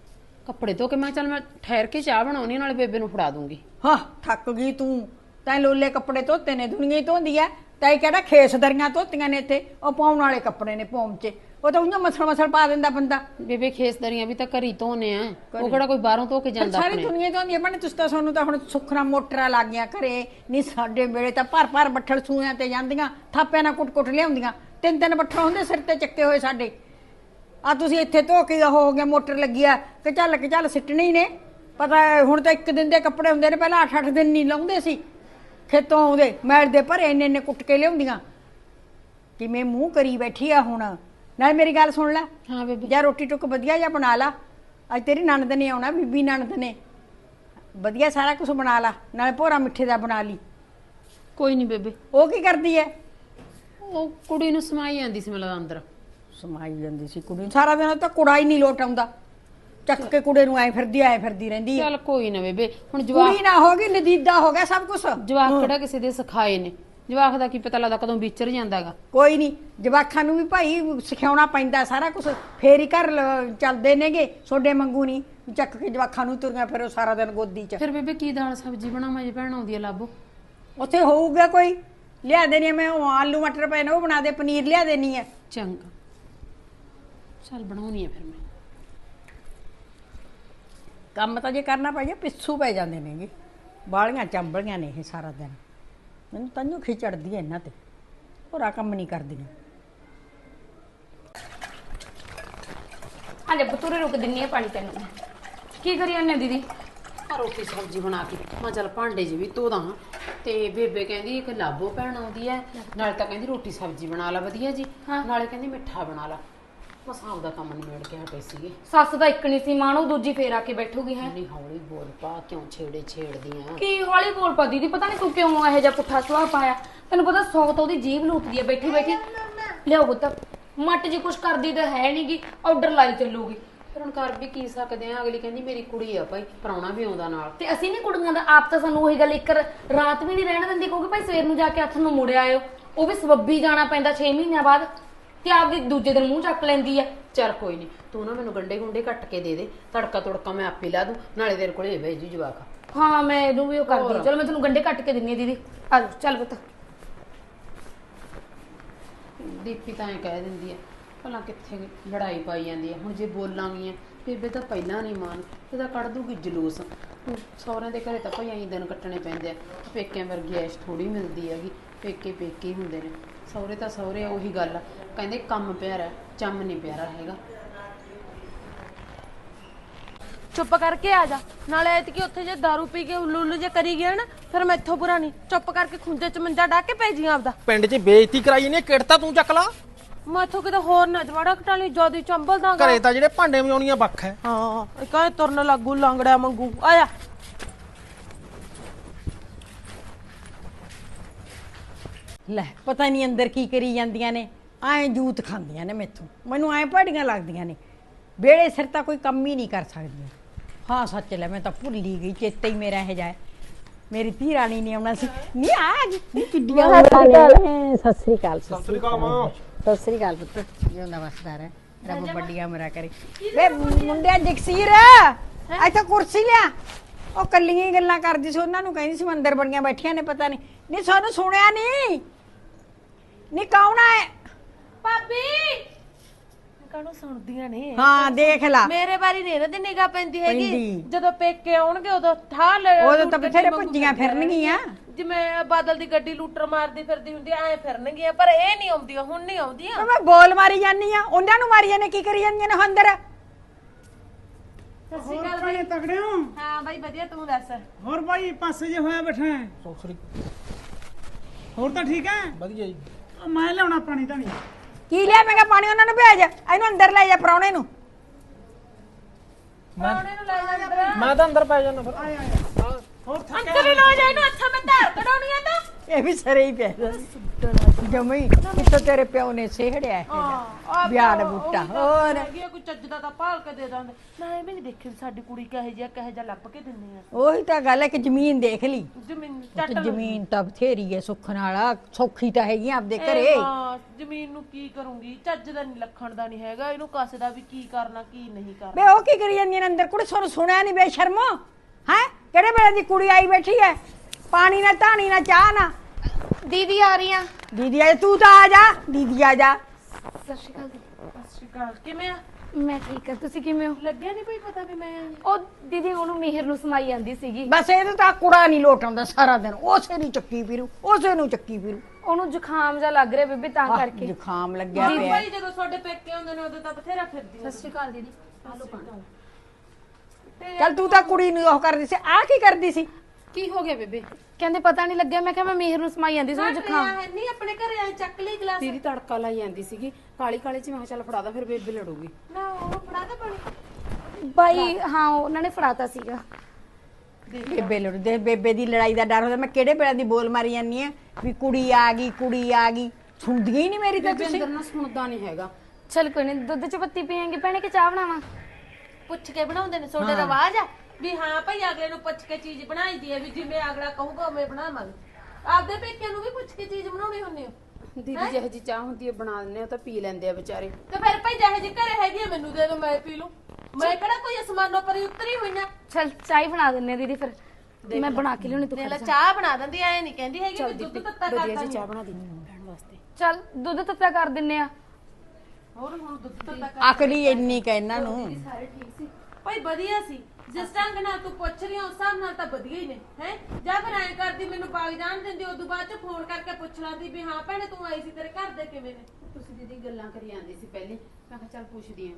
[SPEAKER 2] ਕੱਪੜੇ ਧੋ ਕੇ ਮੈਂ ਕਿਹਾ ਚੱਲ ਮੈਂ ਠਹਿਰ ਕੇ ਚਾਹ ਬਣਾਉਣੀ ਨਾਲੇ ਬੇਬੇ ਨੂੰ ਫੜਾ ਦੂੰਗੀ।
[SPEAKER 3] ਹਾਂ ਥੱਕ ਗਈ ਤੂੰ। ਤੈਂ ਲੋਲੇ ਕੱਪੜੇ ਧੋਤੇ ਨੇ ਦੁਨੀਆ ਹੀ ਧੋਂਦੀ ਐ ਤੈਂ ਕਿਹੜਾ ਖੇਸ ਦਰੀਆਂ ਧੋਤੀਆਂ ਨੇ ਇੱਥੇ? ਉਹ ਪਾਉਣ ਵਾਲੇ ਕੱਪੜੇ ਨੇ ਪੌਮ 'ਚ ਉਹ ਤਾਂ ਉਹਨਾਂ ਮਸਲ ਮਸਲ ਪਾ ਦਿੰਦਾ ਬੰਦਾ।
[SPEAKER 2] ਬੇਬੇ ਖੇਸਦਰੀਆਂ ਵੀ ਤਾਂ ਘਰੀ ਧੋਨੇ ਆ। ਉਹ ਕਿਹੜਾ ਕੋਈ ਬਾਹਰੋਂ ਧੋ ਕੇ ਜਾਂਦਾ
[SPEAKER 3] ਸਾਰੀ
[SPEAKER 2] ਆਪਣੇ?
[SPEAKER 3] ਦੁਨੀਆ ਧੋਂਦੀ ਐ ਬਣੇ ਤੁਸੀਂ ਤਾਂ ਸਾਨੂੰ ਤਾਂ ਹੁਣ ਸੁਖਰਾ ਮੋਟਰਾਂ ਲੱਗ ਗਈਆਂ ਘਰੇ। ਨਹੀਂ ਸਾਡੇ ਵੇਲੇ ਤਾਂ ਭਰ ਭਰ ਬੱਠਲ ਸੂਆਂ ਤੇ ਜਾਂਦੀਆਂ। ਥਾਪਿਆਂ ਨਾਲ ਕੁੱਟ ਕੁੱਟ ਲਿਆਉਂਦੀਆਂ। ਤਿੰਨ ਤਿੰਨ ਬੱਠਲ ਹੁੰਦੇ ਸਿਰ ਤੇ ਚੱਕੇ ਹੋਏ ਸਾਡੇ। ਆ ਤੁਸੀਂ ਇੱਥੇ ਧੋ ਕੇ ਉਹ ਹੋ ਗਿਆ ਮੋਟਰ ਲੱਗੀ ਆ। ਕਿ ਚੱਲ ਕਿ ਚੱਲ ਸਿੱਟਣੇ ਹੀ ਨੇ। ਪਤਾ ਹੈ, ਹੁਣ ਤਾਂ ਇੱਕ ਦਿਨ ਦੇ ਕੱਪੜੇ ਹੁੰਦੇ ਨੇ ਪਹਿਲਾਂ 8-8 ਦਿਨ ਨਹੀਂ ਲਾਉਂਦੇ ਸੀ। ਖੇਤੋਂ ਆਉਂਦੇ ਮੈਲ ਦੇ ਭਰੇ ਇੰਨੇ ਇੰਨੇ ਕੁੱਟ ਕੇ ਲਿਆਉਂਦੀਆਂ। ਕਿਵੇਂ ਮੂੰਹ ਕਰੀ ਬੈਠੀ ਆ ਹੁਣ। ਨਾਲ ਮੇਰੀ ਗੱਲ ਸੁਣ ਲੈ।
[SPEAKER 2] ਹਾਂ ਬੇਬੇ।
[SPEAKER 3] ਜਾਂ ਰੋਟੀ ਟੁੱਕ ਵਧੀਆ ਜਿਹਾ ਬਣਾ ਲਾ। ਅੱਜ ਤੇਰੀ ਨਣਦ ਨੇ ਆਉਣਾ ਬੀਬੀ ਨਣਦ ਨੇ। ਵਧੀਆ ਸਾਰਾ ਕੁਝ ਬਣਾ ਲਾ ਨਾਲੇ ਭੋਰਾ ਮਿੱਠੇ ਦਾ ਬਣਾ ਲਈ।
[SPEAKER 2] ਕੋਈ ਨਹੀਂ ਬੇਬੇ।
[SPEAKER 3] ਉਹ ਕੀ ਕਰਦੀ ਐ?
[SPEAKER 2] ਉਹ ਕੁੜੀ ਨੂੰ ਸਮਾਈ ਜਾਂਦੀ ਸੀ ਮੈਨੂੰ ਅੰਦਰ।
[SPEAKER 3] ਸਮਾਈ ਜਾਂਦੀ ਸੀ ਕੁੜੀ ਨੂੰ। ਸਾਰਾ ਦਿਨ ਉਹ ਤਾਂ ਕੁੜਾ ਹੀ ਨਹੀਂ ਲੋਟ ਆਉਂਦਾ। ਚੱਕ ਕੇ ਕੁੜੇ ਨੂੰ ਐ ਫਿਰਦੀ ਐ ਫਿਰਦੀ ਰਹਿੰਦੀ ਐ।
[SPEAKER 2] ਚੱਲ ਕੋਈ ਨਾ ਬੇਬੇ ਹੁਣ ਜਵਾਕ
[SPEAKER 3] ਕੁੜੀ ਨਾ ਹੋ ਗਈ ਨਦੀਦਾ ਹੋ ਗਿਆ ਸਭ ਕੁਝ
[SPEAKER 2] ਜਵਾਕ ਕਿਹੜਾ ਕਿਸੇ ਦੇ ਸਿਖਾਏ ਨੇ। ਜਵਾਕ ਦਾ ਕੀ ਪਤਾ ਲੱਗਦਾ ਕਦੋਂ ਵਿਚਰ ਜਾਂਦਾਗਾ
[SPEAKER 3] ਕੋਈ ਨਹੀਂ ਜਵਾਖਾਂ ਨੂੰ ਵੀ ਭਾਈ ਸਿਖਾਉਣਾ ਪੈਂਦਾ ਸਾਰਾ ਕੁਝ ਫੇਰ ਹੀ ਘਰ ਲ- ਚੱਲਦੇ ਨੇਗੇ ਸੋਡੇ ਮੰਗੂ ਨਹੀਂ। ਚੱਕ ਕੇ ਜਵਾਖਾਂ ਨੂੰ ਤੁਰੀਆਂ ਫਿਰ ਉਹ ਸਾਰਾ ਦਿਨ ਗੋਦੀ 'ਚ।
[SPEAKER 2] ਫਿਰ ਬੇਬੇ ਕੀ ਦਾਲ ਸਬਜ਼ੀ ਬਣਾਵਾਂ ਜੇ ਭੈਣ ਆਉਂਦੀ ਆ ਲਾਭੋ
[SPEAKER 3] ਉੱਥੇ ਹੋਊਗਾ ਕੋਈ। ਲਿਆ ਦੇਣੀ ਆ ਮੈਂ ਉਹ ਆਲੂ ਮਟਰ ਪਏ ਨੇ ਉਹ ਬਣਾ ਦੇ ਪਨੀਰ ਲਿਆ ਦੇਣੀ ਹੈ
[SPEAKER 2] ਚੰਗਾ। ਚੱਲ ਬਣਾਉਣੀ ਆ ਫਿਰ ਮੈਂ।
[SPEAKER 3] ਕੰਮ ਤਾਂ ਜੇ ਕਰਨਾ ਪੈ ਜਾ ਪਿੱਛੂ ਪੈ ਜਾਂਦੇ ਨੇਗੇ। ਬਾਲੀਆਂ ਚੰਬਲੀਆਂ ਨੇ ਇਹ ਸਾਰਾ ਦਿਨ। ਮੈਨੂੰ ਤੰਨੂ ਖਿਚੜਦੀ ਐ ਇਹਨਾਂ ਤੇ। ਹੋਰਾ ਕੰਮ ਨਹੀਂ ਕਰਦੀਆਂ।
[SPEAKER 1] ਹਾਲੇ ਬਤੂਰੇ ਰੁਕ ਦਿੰਨੀ ਆ ਪਾਣੀ ਤੈਨੂੰ ਕੀ ਕਰੀ ਜਾਂਦੇ ਦੀਦੀ?
[SPEAKER 2] ਆ ਰੋਟੀ ਸਬਜ਼ੀ ਬਣਾ ਕੇ। ਮੈਂ ਚੱਲ ਭਾਂਡੇ ਜੀ ਵੀ ਧੋ ਦਾਂ ਤੇ ਬੇਬੇ ਕਹਿੰਦੀ ਇੱਕ ਲਾਭੋ ਭੈਣ ਆਉਂਦੀ ਐ। ਨਾਲੇ ਤਾਂ ਕਹਿੰਦੀ ਰੋਟੀ ਸਬਜ਼ੀ ਬਣਾ ਲਾ ਵਧੀਆ ਜੀ। ਨਾਲੇ ਕਹਿੰਦੀ ਮਿੱਠਾ ਬਣਾ ਲਾ। ਬਸ ਆਪਦਾ ਕੰਮ ਨਿਬੇੜ ਕੇ ਹਟੇ ਸੀਗੇ।
[SPEAKER 1] ਸੱਸ ਤਾਂ ਇੱਕ ਨਹੀਂ ਸੀ ਮਾਂ ਨੂੰ ਦੂਜੀ ਫੇਰ ਆ ਕੇ ਬੈਠੂਗੀ ਹੈ?
[SPEAKER 2] ਨਹੀਂ ਹੌਲੀ ਬੋਲ ਪਾ ਕਿਉਂ ਛੇੜੇ ਛੇੜਦੀਆਂ?
[SPEAKER 1] ਕੀ ਹੌਲੀ ਬੋਲ ਪਾ ਦੀਦੀ? ਪਤਾ ਨਹੀਂ ਤੂੰ ਕਿਉਂ ਇਹੋ ਜਿਹਾ ਪੁੱਠਾ ਸੁਭਾਅ ਪਾਇਆ? ਤੈਨੂੰ ਪਤਾ ਸੌ ਤੋਂ ਉਹਦੀ ਜੀਭ ਲੂਟਦੀ ਹੈ ਬੈਠੀ ਬੈਠੀ। ਲਿਆਓ ਪੁੱਤ ਮੱਟ ਜੀ ਕੁਛ ਕਰਦੀ ਤਾਂ ਹੈ ਨਹੀਂਗੀ ਆਰਡਰ ਲਾਈ ਚੱਲੂਗੀ।
[SPEAKER 2] ਫਿਰ ਹੁਣ ਕਰ ਵੀ ਕੀ ਸਕਦੇ ਆ? ਅਗਲੀ ਕਹਿੰਦੀ ਮੇਰੀ ਕੁੜੀ ਆ ਭਾਈ ਪ੍ਰਾਹੁਣਾ ਵੀ ਆਉਂਦਾ ਨਾਲ।
[SPEAKER 1] ਤੇ ਅਸੀਂ ਨਹੀਂ ਕੁੜੀਆਂ ਦਾ ਆਪ ਤਾਂ ਸਾਨੂੰ ਉਹੀ ਗੱਲ ਇੱਕ ਰ- ਰਾਤ ਵੀ ਨਹੀਂ ਰਹਿਣ ਦਿੰਦੀ ਕਿਉਂਕਿ ਭਾਈ ਸਵੇਰ ਨੂੰ ਜਾ ਕੇ ਹੱਥ ਨੂੰ ਮੁੜ ਆਇਓ। ਉਹ ਵੀ ਸਬੱਬੀ ਜਾਣਾ ਪੈਂਦਾ 6 ਮਹੀਨਿਆਂ ਬਾਅਦ। ਤੇ ਆਪਦੀ ਦੂਜੇ ਦਿਨ ਮੂੰਹ ਚੱਕ ਲੈਂਦੀ ਆ।
[SPEAKER 2] ਚੱਲ ਕੋਈ ਨਹੀਂ ਤੂੰ ਨਾ ਮੈਨੂੰ ਗੰਡੇ ਗੁੰਡੇ ਕੱਟ ਕੇ ਦੇ ਦੇ ਤੜਕਾ ਤੁੜਕਾ ਮੈਂ ਆਪੇ ਲਾ ਦੂੰ ਨਾਲੇ ਤੇਰੇ ਕੋਲੇ ਭੇਜੂ ਜਵਾਕ
[SPEAKER 1] ਹਾਂ ਮੈਂ ਇਹਨੂੰ ਵੀ ਉਹ ਕਰਦੀ। ਚਲੋ ਮੈਂ ਤੈਨੂੰ ਗੰਡੇ ਕੱਟ ਕੇ ਦਿੰਨੀ ਆ ਦੀਦੀ। ਆ ਜਾਓ, ਚੱਲ ਪੁੱਤ।
[SPEAKER 2] ਦੀਪੀ ਤਾਂ ਐ ਕਹਿ ਦਿੰਦੀ ਆ ਭਲਾ ਕਿੱਥੇ ਲੜਾਈ ਪਾਈ ਜਾਂਦੀ ਆ ਹੁਣ ਜੇ ਬੋਲਾਂਗੀਆਂ ਬੇਬੇ ਤਾਂ ਪਹਿਲਾਂ ਨਹੀਂ ਮਾਨ ਇਹਦਾ ਕੱਢ ਦੂਗੀ ਜਲੂਸ। ਸਹੁਰਿਆਂ ਦੇ ਘਰੇ ਤਾਂ ਭਾਈ ਐਂ ਦਿਨ ਕੱਟਣੇ ਪੈਂਦੇ ਆ ਪੇਕਿਆਂ ਵਰਗੀ ਐਸ਼ ਥੋੜੀ ਮਿਲਦੀ ਹੈਗੀ ਪੇਕੇ ਪੇਕੇ ਹੁੰਦੇ ਨੇ। ਸਹੁਰੇ ਤਾਂ ਸਹੁਰੇ ਆ ਉਹੀ ਗੱਲ ਆ। ਕਹਿੰਦੇ ਕੰਮ ਪਿਆਰਾ ਚੰਮ ਨਹੀਂ ਪਿਆਰਾ ਹੈਗਾ।
[SPEAKER 5] ਚੁੱਪ ਕਰਕੇ ਆ ਜਾ। ਨਾਲੇ ਐਤਕੀ ਉੱਥੇ ਜੇ दारू ਪੀ ਕੇ ਉੱਲੂ ਉੱਲੂ ਜੇ ਕਰੀ ਗਿਆ ਨਾ ਫਿਰ ਮੈਥੋਂ ਬੁਰਾ ਨਹੀਂ। ਚੁੱਪ ਕਰਕੇ ਖੁੰਝੇ ਚ ਮੰਜਾ ਡਾ ਕੇ ਪੈ ਜੀਆਂ ਆਪਦਾ।
[SPEAKER 6] ਪਿੰਡ 'ਚ ਬੇਇੱਜ਼ਤੀ ਕਰਾਈ ਨੇ ਕਿੜਤਾ ਤੂੰ ਚੱਕ ਲਾ।
[SPEAKER 5] ਮੈਥੋਂ ਕਿਤੇ ਹੋਰ ਨਾ ਜਵਾੜਾ ਘਟਾਲੀ ਜੋਦੀ ਚੰਬਲ ਦਾਂਗਾ
[SPEAKER 6] ਘਰੇ ਤਾਂ ਜਿਹੜੇ ਭਾਂਡੇ ਵਜਾਉਣੀਆਂ ਵੱਖ ਹੈ
[SPEAKER 5] ਹਾਂ ਇੱਕ ਐ ਤੁਰਨ ਲੱਗੂ ਲਾਂਗੜਿਆ ਮੰਗੂ ਆ ਜਾ।
[SPEAKER 3] ਲੈ ਪਤਾ ਨਹੀਂ ਅੰਦਰ ਕੀ ਕਰੀ ਜਾਂਦੀਆਂ ਨੇ। ਐਂ ਜੂਤ ਖਾਂਦੀਆਂ ਨੇ ਮੈਥੋਂ। ਮੈਨੂੰ ਐਂ ਭੜੀਆਂ ਲੱਗਦੀਆਂ ਨੇ। ਵੇੜੇ ਸਿਰ ਤਾਂ ਕੋਈ ਕੰਮ ਹੀ ਨਹੀਂ ਕਰ ਸਕਦੀਆਂ। ਹਾਂ ਸੱਚ ਲੈ ਮੈਂ ਤਾਂ ਭੁੱਲ ਹੀ ਗਈ ਚੇਤੇ ਹੀ ਮੇਰਾ ਇਹ ਜਾਏ ਮੇਰੀ ਧੀ ਰਾਣੀ ਨੇ ਆਉਣਾ ਸੀ। ਨਹੀਂ ਆ ਗਈ। ਨਹੀਂ ਕਿੱਡੀਆਂ ਉਮਰਾਂ ਨੇ। ਸਤਿ ਸ੍ਰੀ ਅਕਾਲ ਸਤਿ ਸ੍ਰੀ ਅਕਾਲ ਸਤਿ ਸ੍ਰੀ ਅਕਾਲ ਪੁੱਤ। ਰਹਿ ਰੱਬ ਵੱਡੀਆਂ ਉਮਰਾਂ ਕਰੇ। ਵੇ ਮੁੰਡਿਆ ਜਗਸੀਰ ਇੱਥੇ ਕੁਰਸੀ ਲਿਆ। ਉਹ ਕੱਲੀਆਂ ਹੀ ਗੱਲਾਂ ਕਰਦੀ ਸੀ ਉਹਨਾਂ ਨੂੰ ਕਹਿੰਦੀ ਸੀ ਮੈਂ ਅੰਦਰ ਬੜੀਆਂ ਬੈਠੀਆਂ ਨੇ ਪਤਾ ਨਹੀਂ। ਨਹੀਂ ਸਾਨੂੰ ਸੁਣਿਆ ਨਹੀਂ। ਨਹੀਂ ਕੌਣ ਹੈ
[SPEAKER 5] ਭਾਬੀ। ਕਾਹਨੂੰ ਸੁਣਦੀਆਂ ਨੇ?
[SPEAKER 3] ਹਾਂ ਦੇਖ ਲਾ।
[SPEAKER 5] ਮੇਰੇ ਬਾਰੀ ਨਹੀਂ ਇਹਨਾਂ ਦੀ ਨਿਗਾਹ ਪੈਂਦੀ ਹੈਗੀ।
[SPEAKER 3] ਪੈਂਦੀ।
[SPEAKER 5] ਜਦੋਂ ਪੇਕੇ ਆਉਣਗੇ ਉਦੋਂ ਠਾ ਲੈ
[SPEAKER 3] ਉਦੋਂ ਤਾਂ ਬਥੇਰੇ ਭੱਜੀਆਂ ਫਿਰਨਗੀਆਂ।
[SPEAKER 5] ਜਿਵੇਂ ਬਾਦਲ ਦੀ ਗੱਡੀ ਲੂਟਰ ਮਾਰਦੀ ਫਿਰਦੀ ਹੁੰਦੀ ਐ ਫਿਰਨਗੀਆਂ ਪਰ ਇਹ ਨਹੀਂ ਆਉਂਦੀਆਂ ਹੁਣ ਨਹੀਂ ਆਉਂਦੀਆਂ।
[SPEAKER 3] ਤਾਂ ਮੈਂ ਬੋਲ ਮਾਰੀ ਜਾਨੀ ਆ ਉਹਨਾਂ ਨੂੰ ਮਾਰੀ ਜਾਂਦੇ ਕੀ ਕਰੀ ਜਾਂਦੀਆਂ ਨੇ ਅੰਦਰ?
[SPEAKER 5] ਸਤਿ ਸ਼੍ਰੀ ਅਕਾਲ
[SPEAKER 7] ਭਾਈ ਤਕੜੇ ਹੋ?
[SPEAKER 5] ਹਾਂ ਬਾਈ ਵਧੀਆ ਤੂੰ ਦੱਸ?
[SPEAKER 7] ਹੋਰ ਭਾਈ ਪਾਸੇ ਜੇ ਹੋਇਆ ਬੈਠਾ ਹੈ?
[SPEAKER 6] ਸੋਸਰੀ
[SPEAKER 7] ਹੋਰ ਤਾਂ ਠੀਕ ਹੈ?
[SPEAKER 6] ਵਧੀਆ ਜੀ।
[SPEAKER 7] ਉਹ ਮੈਂ ਲਿਆਉਣਾ ਪਾਣੀ ਤਾਂ ਨਹੀਂ
[SPEAKER 3] ਕੀ ਲਿਆ ਮੈਂ ਕਿਹਾ ਪਾਣੀ ਉਹਨਾਂ ਨੂੰ ਭੇਜ? ਇਹਨੂੰ ਅੰਦਰ ਲੈ ਜਾ ਪ੍ਰਾਹੁਣੇ ਨੂੰ।
[SPEAKER 5] ਪਰੌਣੇ ਨੂੰ ਲੈ ਜਾ ਅੰਦਰ।
[SPEAKER 6] ਮੈਂ ਤਾਂ ਅੰਦਰ ਪੈ ਜਾਣਾ ਫਿਰ।
[SPEAKER 7] ਹੋਰ ਥੱਕਿਆ
[SPEAKER 5] ਅੰਦਰ ਹੀ ਲੋ ਜਾ ਇਹਨੂੰ ਅੱਛਾ ਮੈਂ ਧਾਰ ਕਢਾਉਣੀ ਆ ਤਾਂ।
[SPEAKER 3] ਇਹ ਵੀ ਸਰੇ ਹੀ ਪਿਆ ਜਮਈ ਕਿਤੋਂ ਤੇਰੇ ਪਿਓ ਨੇ ਸਿਹੜਿਆ ਇਹ
[SPEAKER 5] ਆ
[SPEAKER 3] ਵਿਆੜ ਬੂਟਾ। ਹੋਰ।
[SPEAKER 5] ਆ, ਕੋਈ ਚੱਜ ਦਾ ਤਾਂ ਭਾਲ ਕੇ ਦੇ ਦਾਂਗੇ। ਮੈਂ ਐਵੇਂ ਨਹੀਂ ਦੇਖੀ ਸਾਡੀ ਕੁੜੀ ਕਹੇ ਜਿਹਾ ਕਹੇ ਜਿਹਾ ਲੱਭ ਕੇ ਦਿੰਨੇ ਆ।
[SPEAKER 3] ਉਹੀ ਤਾਂ ਗੱਲ ਹੈ ਕਿ ਜ਼ਮੀਨ ਦੇਖ ਲਈ।
[SPEAKER 5] ਜ਼ਮੀਨ
[SPEAKER 3] ਤੇ
[SPEAKER 5] ਚੱਟ
[SPEAKER 3] ਜ਼ਮੀਨ ਤਾਂ ਬਥੇਰੀ ਹੈ ਸੁੱਖ ਨਾਲ ਸੌਖੀ ਤਾਂ ਹੈਗੀ ਆਪਦੇ ਘਰੇ।
[SPEAKER 5] ਇਹ ਹਾਂ ਜ਼ਮੀਨ ਨੂੰ ਕੀ ਕਰੂੰਗੀ? ਚੱਜ ਦਾ ਨਹੀਂ ਲੱਖਣ ਦਾ ਨਹੀਂ ਹੈਗਾ। ਇਹਨੂੰ ਕਾਸੇ ਦਾ ਵੀ ਕੀ ਕਰਨਾ ਕੀ ਨਹੀਂ ਕਰਨਾ।
[SPEAKER 3] ਬੇ ਉਹ ਕੀ ਕਰੀ ਜਾਂਦੀ ਨੇ ਅੰਦਰ? ਕੁੜੇ ਸਾਨੂੰ ਸੁਣਿਆ ਨਹੀਂ ਬੇਸ਼ਰਮੋ। ਹੈ? ਕਿਹੜੇ ਵੇਲੇ ਦੀ ਕੁੜੀ ਆਈ ਬੈਠੀ ਹੈ? ਪਾਣੀ ਨਾ ਧਾਣੀ ਨਾ ਚਾਹ ਨਾ
[SPEAKER 1] ਦੀਦੀ ਆ ਰਹੀ ਆ।
[SPEAKER 3] ਦੀਦੀ ਆ ਤੂੰ ਤਾਂ ਆ ਜਾ। ਦੀਦੀ ਆ ਜਾ।
[SPEAKER 1] ਸਤਿ ਸ਼੍ਰੀ ਅਕਾਲ ਦੀਦੀ।
[SPEAKER 5] ਸਤਿ ਸ਼੍ਰੀ ਅਕਾਲ। ਕਿਵੇਂ ਆ?
[SPEAKER 1] ਮੈਂ ਠੀਕ ਆ ਤੁਸੀਂ ਕਿਵੇਂ ਹੋ?
[SPEAKER 5] ਲੱਗਿਆ ਨਹੀਂ ਕੋਈ ਪਤਾ ਵੀ ਮੈਂ।
[SPEAKER 1] ਉਹ ਦੀਦੀ ਉਹਨੂੰ ਮਿਹਰ ਨੂੰ ਸਮਾਈ ਜਾਂਦੀ ਸੀਗੀ।
[SPEAKER 3] ਬਸ ਇਹਨੂੰ ਤਾਂ ਕੁੜਾ ਨਹੀਂ ਲੋਟ ਆਉਂਦਾ ਸਾਰਾ ਦਿਨ। ਉਸੇ ਨੂੰ ਚੱਕੀ ਫਿਰੂ ਉਸੇ ਨੂੰ ਚੱਕੀ ਫਿਰੂ।
[SPEAKER 1] ਉਹਨੂੰ ਜ਼ੁਕਾਮ ਜਿਹਾ ਲੱਗ ਰਿਹਾ ਬੇਬੇ ਤਾਂ
[SPEAKER 3] ਆਹ,
[SPEAKER 1] ਕਰਕੇ।
[SPEAKER 3] ਜ਼ੁਕਾਮ ਲੱਗਿਆ ਪਿਆ।
[SPEAKER 5] ਭਾਈ ਜਦੋਂ ਤੁਹਾਡੇ ਪੇਕੇ ਹੁੰਦੇ ਨੇ ਉਦੋਂ ਤਾਂ ਬਥੇਰਾ ਫਿਰਦੀ
[SPEAKER 1] ਸਤਿ ਸ਼੍ਰੀ ਅਕਾਲ ਦੀਦੀ।
[SPEAKER 3] ਚੱਲ ਤੂੰ ਤਾਂ ਕੁੜੀ ਨੂੰ ਉਹ ਕਰਦੀ ਸੀ ਆ ਕੀ ਕਰਦੀ ਸੀ?
[SPEAKER 1] ਕੀ ਹੋ ਗਿਆ ਬੇਬੇ? ਕਹਿੰਦੇ ਪਤਾ ਨਹੀਂ ਲੱਗਿਆ। ਮੈਂ ਕਿਹਾ ਮੈਂ ਮਿਹਰ ਨੂੰ ਸਮਾਈ ਜਾਂਦੀ ਸੀ ਜ਼ੁਕਾਮ।
[SPEAKER 5] ਨਹੀਂ ਆਪਣੇ ਘਰੇ ਆਏ ਚੱਕ ਲਈ ਗਲਾਸ।
[SPEAKER 2] ਤੇਰੀ ਤੜਕਾ ਲਾਈ ਜਾਂਦੀ ਸੀਗੀ। ਕਾਲੀ ਕਾਲੀ ਚ ਮੈਂ ਕਿਹਾ ਚੱਲ ਫੜਾਦਾ ਫਿਰ ਬੇਬੇ ਲੜੂਗੀ।
[SPEAKER 5] ਨਾ ਉਹ ਫੜਾ ਦੇ ਪਾਣੀ।
[SPEAKER 1] ਬਾਈ ਹਾਂ ਉਹਨਾਂ ਨੇ ਫੜਾਤਾ ਸੀਗਾ।
[SPEAKER 3] ਬੇਬੇ ਲੜਦੇ ਬੇਬੇ ਦੀ ਲੜਾਈ ਦਾ ਡਰ ਹੁੰਦਾ। ਮੈਂ ਕਿਹੜੇ ਵੇਲੇ ਦੀ ਬੋਲ ਮਾਰੀ ਜਾਂਦੀ ਆ ਵੀ ਕੁੜੀ ਆ ਗਈ ਕੁੜੀ ਆ ਗਈ। ਸੁਣਦੀ ਹੀ ਨਹੀਂ ਮੇਰੀ ਤਾਂ
[SPEAKER 2] ਬੇਬੇ
[SPEAKER 3] ਤੁਸੀਂ।
[SPEAKER 2] ਅੰਦਰ ਨਾ ਸੁਣਦਾ ਨਹੀਂ ਹੈਗਾ।
[SPEAKER 1] ਚਲ ਕੋਈ ਨਹੀਂ ਦੁੱਧ ਚ ਪੱਤੀ ਪੀਏਂਗੇ ਭੈਣੇ ਕਿ ਚਾਹ ਬਣਾਵਾਂ?
[SPEAKER 5] ਪੁੱਛ ਕੇ ਬਣਾਉਂਦੇ ਨੇ ਤੁਹਾਡੇ ਰਿਵਾਜ ਆ? ਵੀ ਹਾਂ ਭਾਈ ਅਗਲੇ ਨੂੰ ਪੁੱਛ ਕੇ ਚੀਜ਼ ਬਣਾਈ ਦੀ ਹੈ ਵੀ ਜਿਵੇਂ ਅਗਲਾ ਕਹੂਗਾ ਉਵੇਂ ਬਣਾਵਾਂਗੇ। ਆਪਦੇ ਪੇਕਿਆਂ ਨੂੰ ਵੀ ਪੁੱਛ ਕੇ ਚੀਜ਼ ਬਣਾਉਣੀ ਹੁੰਦੀ ਹੋ
[SPEAKER 2] ਦੀਦੀ ਜਿਹੋ ਜੀ ਚਾਹ ਹੁੰਦੀ ਹੈ ਬਣਾ ਦਿੰਦੇ ਆ ਉਹ ਤਾਂ ਪੀ ਲੈਂਦੇ ਆ ਵਿਚਾਰੇ।
[SPEAKER 5] ਤੇ ਫਿਰ ਭਾਈ ਜਿਹੇ ਜਿਹੇ ਘਰੇ ਹੈਗੀ ਆ ਮੈਨੂੰ ਦੇ ਦੋ ਮੈਂ ਪੀ ਲੂੰ ਮੈਂ ਕਿਹੜਾ ਕੋਈ ਅਸਮਾਨੋਂ ਪਰੀ ਉਤਰੀ ਹੋਈ ਨਾ
[SPEAKER 1] ਚਲ ਚਾਹ ਹੀ ਬਣਾ ਦਿੰਨੇ ਆ ਦੀਦੀ ਫਿਰ। ਮੈਂ ਬਣਾ ਕੇ ਲਿਆਉਣੀ ਤੂੰ
[SPEAKER 5] ਲੈ ਚਾਹ ਬਣਾ ਦਿੰਦੀ ਐ ਨਹੀਂ ਕਹਿੰਦੀ ਹੈਗੀ ਵੀ ਦੁੱਧ ਤੱਤਾ
[SPEAKER 2] ਵਧੀਆ
[SPEAKER 5] ਕਰਦਾ
[SPEAKER 2] ਜੀ ਚਾਹ ਬਣਾ ਦੇ ਭੈਣ ਵਾਸਤੇ।
[SPEAKER 1] ਚਲ ਦੁੱਧ ਤੱਤਾ ਕਰ ਦਿੰਨੇ ਆ।
[SPEAKER 5] ਹੋਰ ਹੁਣ ਦੁੱਧ ਤੱਤਾ ਕਰ
[SPEAKER 3] ਅਕਲੀ ਇੰਨੀ ਇਹਨਾਂ ਨੂੰ।
[SPEAKER 5] ਭਾਈ ਵਧੀਆ ਸੀ। ਜਿਸ ਢੰਗ ਨਾਲ ਤੂੰ ਪੁੱਛ ਰਹੀ ਆ ਉਸ ਹਿਸਾਬ ਨਾਲ ਤਾਂ ਵਧੀਆ ਹੀ ਨੇ ਹੈ? ਜਾਂ ਫਿਰ ਐਂ ਕਰਦੀ ਮੈਨੂੰ ਬਾਗ ਜਾਣ ਦਿੰਦੀ ਉਦੋਂ ਬਾਅਦ ਚ ਫੋਨ ਕਰਕੇ ਪੁੱਛ ਲਾਂਦੀ ਵੀ ਹਾਂ ਭੈਣੇ ਤੂੰ ਆਈ ਸੀ ਤੇਰੇ ਘਰ ਦੇ ਕਿਵੇਂ ਨੇ?
[SPEAKER 2] ਤੁਸੀਂ ਦੀਦੀ ਗੱਲਾਂ ਕਰੀ ਜਾਂਦੀ ਸੀ ਪਹਿਲੇ ਮੈਂ ਕਿਹਾ ਚੱਲ ਪੁੱਛਦੀ ਆ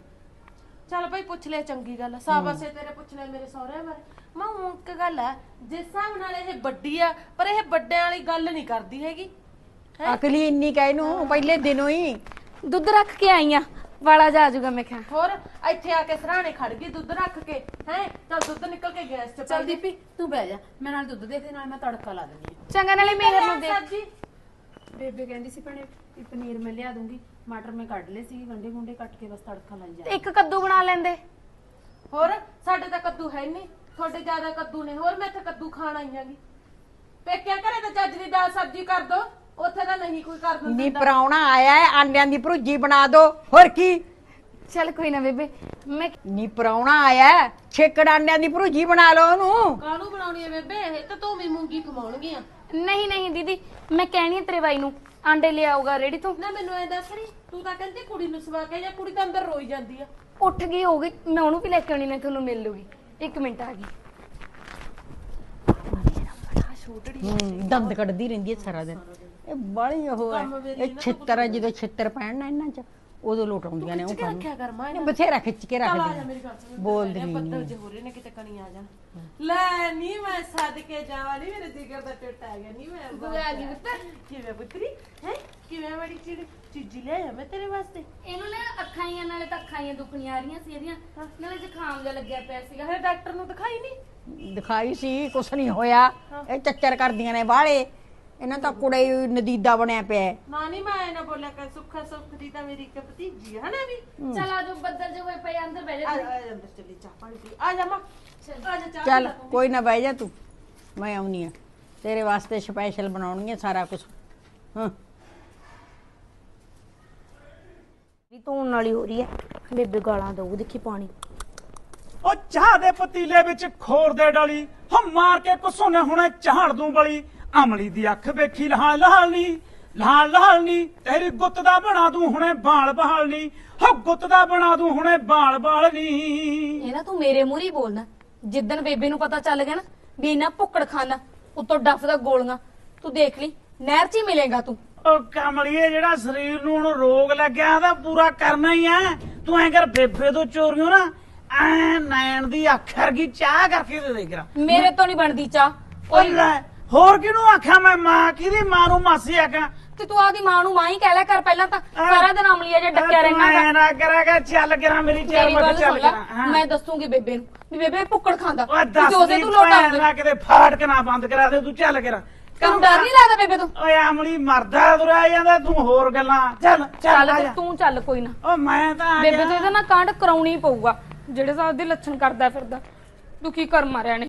[SPEAKER 5] ਚੱਲ ਭਾਈ ਪੁੱਛ ਲਿਆ ਚੰਗੀ ਗੱਲ ਆ ਸਾਬਾਸੇ ਤੇਰੇ ਪੁੱਛਣਾ ਮੇਰੇ ਸਹੁਰੇ ਬਾਰੇ। ਮੈਂ ਊਂ ਇੱਕ ਗੱਲ ਆ ਜਿਸ ਹਿਸਾਬ ਨਾਲ ਇਹ ਵੱਡੀ ਆ ਪਰ ਇਹ ਵੱਡਿਆਂ ਵਾਲੀ ਗੱਲ ਨਹੀਂ ਕਰਦੀ ਹੈਗੀ
[SPEAKER 3] ਅਕਲੀ ਇੰਨੀ ਕਹ ਇਹਨੂੰ ਪਹਿਲੇ ਦਿਨੋਂ ਹੀ।
[SPEAKER 1] ਦੁੱਧ ਰੱਖ ਕੇ ਆਈ ਆ। ਵਾਲਾ ਜਾ ਜਾਊਗਾ ਮੈਂ ਕਿਹਾ।
[SPEAKER 5] ਹੋਰ ਇੱਥੇ ਆ ਕੇ ਸਰਾਣੇ ਖੜ ਗਈ ਦੁੱਧ ਰੱਖ ਕੇ ਹੈ? ਚੱਲ ਦੁੱਧ ਨਿਕਲ ਕੇ ਗੈਸ ਚ
[SPEAKER 2] ਚੱਲ ਦੀਪੀ ਤੂੰ ਬਹਿ ਜਾ। ਮੈਂ ਨਾਲ ਦੁੱਧ ਦੇ ਦੇ ਨਾਲ ਮੈਂ ਤੜਕਾ ਲਾ ਦਿੰਦੀ
[SPEAKER 1] ਚੰਗਾ ਨਾਲੇ ਮਿਹਰ ਨੂੰ ਦੇ।
[SPEAKER 5] ਸਬਜੀ।
[SPEAKER 2] ਬੇਬੇ ਕਹਿੰਦੀ ਸੀ ਭੈਣੇ ਵੀ ਪਨੀਰ ਮੈਂ ਲਿਆ ਦੂੰਗੀ। ਮਟਰ ਮੈਂ ਕੱਢ ਲਏ ਸੀ ਗੰਡੇ ਗੁੰਡੇ ਕੱਟ ਕੇ ਬਸ ਤੜਕਾ ਲਾਈ ਜਾ।
[SPEAKER 1] ਤੇ ਇੱਕ ਕੱਦੂ ਬਣਾ ਲੈਂਦੇ।
[SPEAKER 5] ਹੋਰ ਸਾਡੇ ਤਾਂ ਕੱਦੂ ਹੈ ਨਹੀਂ ਤੁਹਾਡੇ ਜ਼ਿਆਦਾ ਕੱਦੂ ਨੇ। ਹੋਰ ਮੈਂ ਇੱਥੇ ਕੱਦੂ ਖਾਣ ਆਈ ਆਂਗੀ ਪੇਕਿਆਂ ਘਰੇ ਤਾਂ ਚੱਜ ਦੀ ਦਾਲ ਸਬਜ਼ੀ ਕਰ ਦੋ। ਉੱਥੇ ਤਾਂ ਨਹੀਂ ਕੋਈ ਕਰ
[SPEAKER 3] ਨੀ
[SPEAKER 5] ਦਿੰਦਾ।
[SPEAKER 3] ਪਰਾਉਣਾ ਆਇਆ ਹੈ ਆਂਡਿਆਂ ਦੀ ਭੁਰਜੀ ਬਣਾ ਦੋ। ਹੋਰ ਕੀ?
[SPEAKER 1] ਚਲ ਕੋਈ ਨਾ ਬੇਬੇ ਮੈਂ
[SPEAKER 3] ਨੀ ਪਰਾਉਣਾ ਆਇਆ ਹੈ, ਛੇਕੜ ਆਂਡਿਆਂ ਦੀ ਭੁਰਜੀ ਬਣਾ ਲਓ ਉਹਨੂੰ।
[SPEAKER 5] ਕਾਹਨੂੰ ਬਣਾਉਣੀ ਹੈ ਬੇਬੇ? ਇਹ ਤਾਂ ਤੂੰ ਵੀ ਮੂੰਗੀ ਖਵਾਉਣਗੀਆਂ।
[SPEAKER 1] ਨਹੀਂ ਨਹੀਂ ਦੀਦੀ ਮੈਂ ਕਹਿਣੀ ਆ ਤੇਰੇ ਬਾਈ ਨੂੰ ਆਂਡੇ ਲਿਆਊਗਾ ਰੇੜੀ ਤੋਂ।
[SPEAKER 5] ਨਾ ਮੈਨੂੰ ਐ ਦੱਸ ਰਹੀ ਤੂੰ ਤਾਂ ਕਹਿੰਦੀ ਕੁੜੀ ਨੂੰ ਸਵਾ ਕੇ ਜਾਂ ਕੁੜੀ ਤਾਂ ਅੰਦਰ ਰੋਈ ਜਾਂਦੀ ਆ।
[SPEAKER 1] ਉੱਠ ਗਈ ਹੋਊਗੀ ਮੈਂ ਉਹਨੂੰ ਵੀ ਲੈ ਕੇ ਆਉਣੀ ਨੇ ਤੁਹਾਨੂੰ ਮਿਲ ਲੂਗੀ ਇੱਕ ਮਿੰਟ ਆ ਗਈ।
[SPEAKER 3] ਹੂੰ, ਦੰਦ ਕੱਢਦੀ ਰਹਿੰਦੀ ਹੈ ਸਾਰਾ ਦਿਨ। ਇਹ ਬੜੀ ਉਹ ਹੈ। ਇਹ ਛਿੱਤਰ ਹੈ ਜਦੋਂ ਛਿੱਤਰ ਪੈਣ ਨਾ ਇਹਨਾਂ ਚ ਉਦੋਂ ਲੋਟ ਆਉਂਦੀਆਂ ਨੇ ਉਹ
[SPEAKER 5] ਕਿ
[SPEAKER 3] ਕੰਮ
[SPEAKER 5] ਰੱਖਿਆ ਕਰ ਮਾਂ
[SPEAKER 3] ਇਹ ਬਥੇਰਾ ਖਿੱਚ ਕੇ
[SPEAKER 5] ਚੱਲ ਆ ਜਾ
[SPEAKER 3] ਰੱਖਦੀ
[SPEAKER 5] ਮੇਰੀ ਗੱਲ ਸੁਣ
[SPEAKER 3] ਬੋਲਦੀ
[SPEAKER 5] ਇਹ
[SPEAKER 3] ਨਹੀਂ
[SPEAKER 5] ਬੱਦਲ ਜੇ ਹੋ ਰਹੇ ਨੇ ਕਿਤੇ ਕਣੀ ਆ ਜਾਣ। ਲੈ ਨਹੀਂ ਮੈਂ ਸੱਦ ਕੇ ਜਾਵਾਂ ਨਹੀਂ ਮੇਰੇ ਜਿਗਰ ਦਾ ਟੁੱਟ ਆ ਗਿਆ ਨਹੀਂ ਮੈਂ ਬੂਆ ਆ ਗਈ ਪੁੱਤਰ। ਕਿਵੇਂ ਪੁੱਤਰੀ? ਹੈ? ਕਿਵੇਂ ਬੜੀ ਚੀਜ਼ ਚੀਜ਼ੀ ਲੈ ਆ ਮੈਂ ਤੇਰੇ ਵਾਸਤੇ।
[SPEAKER 1] ਇਹਨੂੰ ਨਾ ਅੱਖਾਂ ਹੀ ਨਾਲੇ ਤਾਂ ਅੱਖਾਂ ਹੀ ਦੁਖਣੀਆਂ ਆ ਰਹੀਆਂ ਸੀ ਇਹਦੀਆਂ। ਨਾਲੇ ਜ਼ੁਕਾਮ ਜਿਹਾ ਲੱਗਿਆ ਪਿਆ ਸੀਗਾ
[SPEAKER 5] ਫਿਰ ਡਾਕਟਰ ਨੂੰ ਦਿਖਾਈ ਨਹੀਂ
[SPEAKER 3] ਦਿਖਾਈ ਸੀ ਕੁਛ ਨਹੀਂ ਹੋਇਆ। ਇਹ ਚੱਚਰ ਕਰਦੀਆਂ ਨੇ ਬਾਹਲੇ ਇਹਨਾਂ ਤਾਂ ਕੁੜੇ ਹੀ ਨਦੀਦਾ ਬਣਿਆ ਪਿਆ ਹੈ।
[SPEAKER 5] ਨਾ ਨਹੀਂ ਮੈਂ ਇਹ ਨਾ ਬੋਲਿਆ ਕਰ ਸੁੱਖਾ ਸੁੱਖ ਦੀ ਤਾਂ ਮੇਰੀ ਇੱਕ ਭਤੀਜੀ ਹੈ ਹਨਾ ਵੀ?
[SPEAKER 1] ਚਲ ਆ ਜਾਓ ਬੱਦਲ ਜੇ ਹੋਏ ਪਏ ਆ, ਅੰਦਰ ਬਹਿ
[SPEAKER 5] ਆ
[SPEAKER 1] ਜਾ
[SPEAKER 5] ਜਾ ਆ ਜਾ ਅੰਦਰ ਚੱਲੀ ਚਾਹ ਪਾਣੀ ਪੀ। ਆ ਜਾ ਮਾਂ। ਆ ਜਾ ਚਾਹ
[SPEAKER 3] ਚੱਲ ਕੋਈ ਨਾ ਬਹਿ ਜਾ ਤੂੰ ਮੈਂ ਆਉਣੀ ਆ। ਤੇਰੇ ਵਾਸਤੇ ਸਪੈਸ਼ਲ ਬਣਾਉਣੀ ਹੈ ਸਾਰਾ ਕੁਝ ਹਾਂ।
[SPEAKER 1] ਵੀ ਧੋਣ ਵਾਲੀ ਹੋ ਰਹੀ ਹੈ। ਬੇਬੇ ਗਾਲਾਂ ਦਊ ਦੇਖੀ ਪਾਣੀ।
[SPEAKER 7] ਉਹ ਚਾਹ ਦੇ ਪਤੀਲੇ ਵਿੱਚ ਖੋਰ ਦੇ ਡਲੀ ਹਮ ਮਾਰ ਕੇ ਕੁਸੋਨੇ ਹੁਣੇ ਝਾੜ ਦੂੰ ਬਲੀ। ਅਮਲੀ ਦੀ ਅੱਖ ਵੇਖੀ ਨੀ ਲਾਲ ਲਾਲ ਨੀ ਤੇਰੀ ਗੁੱਤ ਦਾ ਬਣਾ ਦੂੰ ਹੁਣੇ ਬਾਲ ਬਹਾਲ ਨੀ ਹੋ ਗੁੱਤ ਦਾ ਬਣਾ ਦੂੰ ਹੁਣੇ ਬਾਲ ਬਾਲ ਨੀ
[SPEAKER 1] ਇਹ ਨਾ ਤੂੰ ਮੇਰੇ ਮੂਹਰੇ ਬੋਲਣਾ ਜਿੱਦਣ ਬੇਬੇ ਨੂੰ ਪਤਾ ਚੱਲ ਗਿਆ ਨਾ ਵੀ ਇਹਨਾਂ ਭੁੱਕੜ ਖਾਨਾ ਉੱਤੋਂ ਡੱਫ ਦਾ ਗੋਲੀਆਂ ਤੂੰ ਦੇਖ ਲਈ ਨਹਿਰ 'ਚ ਹੀ ਮਿਲੇਗਾ ਤੂੰ।
[SPEAKER 7] ਉਹ ਕਮਲੀਏ ਜਿਹੜਾ ਸਰੀਰ ਨੂੰ ਹੁਣ ਰੋਗ ਲੱਗਿਆ ਉਹਦਾ ਪੂਰਾ ਕਰਨਾ ਹੀ ਐ ਤੂੰ ਐਂ ਕਰ ਬੇਬੇ ਤੋਂ ਚੋਰੀਓ ਨਾ ਐ ਨੈਣ ਦੀ ਅੱਖ ਵਰਗੀ ਚਾਹ ਕਰਕੇ ਦੇ ਦੇ ਕਰਾਂ
[SPEAKER 1] ਮੇਰੇ ਤੋਂ ਨਹੀਂ ਬਣਦੀ ਚਾਹ।
[SPEAKER 7] ਓਏ ਲੈ ਹੋਰ ਕਿਹਨੂੰ ਆਖਾਂ ਮੈਂ? ਮਾਂ ਕਿਹਦੀ ਮਾਂ ਨੂੰ ਮਾਸੀ ਆਖਾਂ?
[SPEAKER 1] ਤੇ ਤੂੰ ਆਪਦੀ ਮਾਂ ਨੂੰ ਮਾਂ ਹੀ ਕਹਿ ਲਿਆ ਕਰ ਪਹਿਲਾਂ ਤਾਂ। ਸਾਰਾ ਦਿਨ ਅਮਲੀਆ ਜਿਹਾ ਡੱਕਿਆ ਰਹਿਣਾ
[SPEAKER 7] ਮੈਂ ਨਾ ਕਰਾਂਗਾ ਚੱਲ ਕਰਾਂ ਮੇਰੀ ਚੱਲ
[SPEAKER 1] ਸੁਣ ਲੈ।
[SPEAKER 7] ਕਰਾਂ।
[SPEAKER 1] ਮੈਂ ਦੱਸੂਗੀ ਬੇਬੇ ਨੂੰ ਵੀ ਬੇਬੇ ਭੁੱਕੜ ਖਾਂਦਾ। ਤੇ ਉਹਦੇ ਤੂੰ ਲੋਟ
[SPEAKER 7] ਨਾ ਕਿਤੇ ਫਾੜ ਕੇ ਨਾ ਬੰਦ ਕਰਾ ਦੇ ਤੂੰ ਚੱਲ ਕਰਾਂ।
[SPEAKER 1] ਤੈਨੂੰ ਡਰ ਨਹੀਂ ਲੱਗਦਾ ਬੇਬੇ ਤੋਂ?
[SPEAKER 7] ਓਏ ਅਮਲੀ ਮਰਦਾ ਤੁਰਿਆ ਜਾਂਦਾ ਤੂੰ ਹੋਰ ਗੱਲਾਂ। ਚੱਲ ਚੱਲ
[SPEAKER 1] ਚੱਲ
[SPEAKER 7] ਆ
[SPEAKER 1] ਤੂੰ ਚੱਲ ਕੋਈ ਨਾ।
[SPEAKER 7] ਓ ਮੈਂ ਤਾਂ ਆ
[SPEAKER 1] ਬੇਬੇ। ਤੋਂ ਇਹਦਾ ਨਾ ਕਾਂਡ ਕਰਾਉਣੀ ਪਊਗਾ ਜਿਹੜੇ ਸਾਹ ਦੇ ਲੱਛਣ ਕਰਦਾ ਫਿਰਦਾ। ਦੁਖੀ ਕਰ ਮਾਰਿਆ ਨੇ?